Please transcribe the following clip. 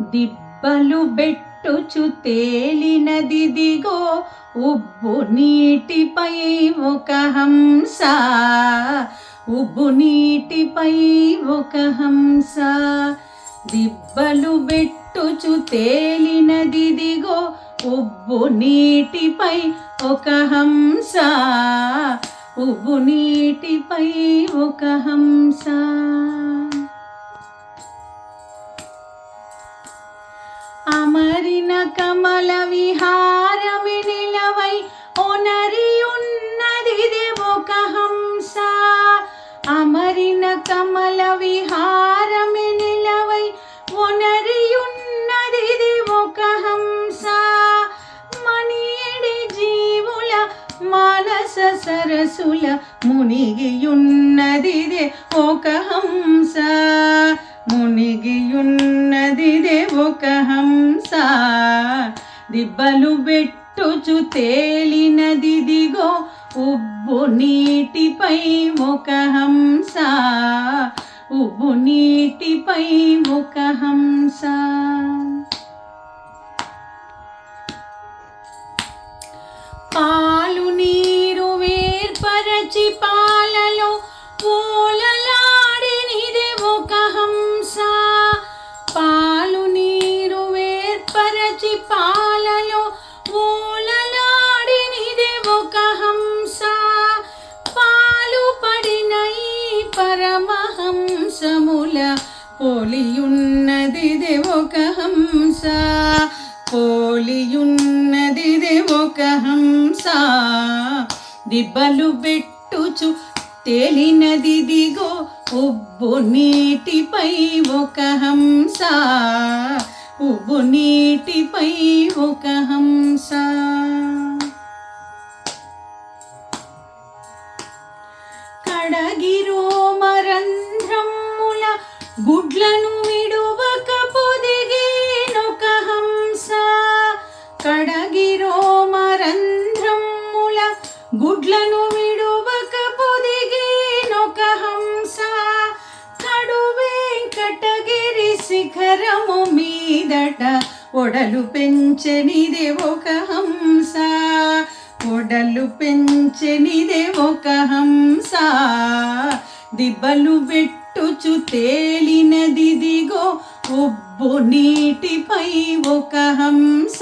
దిబ్బలు బెట్టుచు తేలినదిదిగో ఉబ్బు నీటిపై ఒక హంస. ఉబ్బు నీటిపై ఒక హంస. దిబ్బలు బెట్టుచు తేలినదిదిగో ఉబ్బు నీటిపై ఒక హంస. ఉబ్బు నీటిపై ఒక హంస. కమల విహారమి నిలవై ఒనరి ఉన్నదిది ఒక హంస. అమరిన కమల విహారమి నిలవై ఒనరి ఉన్నదిది ఒక హంస. మణిడి జీవుల మానస సరసుల మునిగియున్నదిదే ఒక హంస. హంస దిబ్బలు తేలినది తేలినదిదిగో ఉబ్బు నీటిపై ఒక హంస. ఉబ్బు నీటిపై ఒక హంస. పాలు నీరు వేర్పరచి పాలలో పూల పరమహంసముల పోలియున్నది ఒక హంస. పోలియున్నది ఒక హంస. దిబ్బలు తెలినది దిగో ఉబ్బు నీటిపై ఒక హంస. ఉబ్బు నీటిపై ఒక హంస. కడగిరో గుడ్లను విడువక పొదిగేనొక హంస. కడగిరోమరంధ్రముల గుడ్లను విడువక పొదిగేనొక హంస. కడు వెంకటగిరి శిఖరము మీదట ఒడలు పెంచనిదే ఒక హంస. ఒడలు పెంచనిదే ఒక హంస. దిబ్బలు పట్టుచు తేలినదిదిగో ఉబ్బు నీటిపై ఉబ్బు నీటిపై ఒక హంస.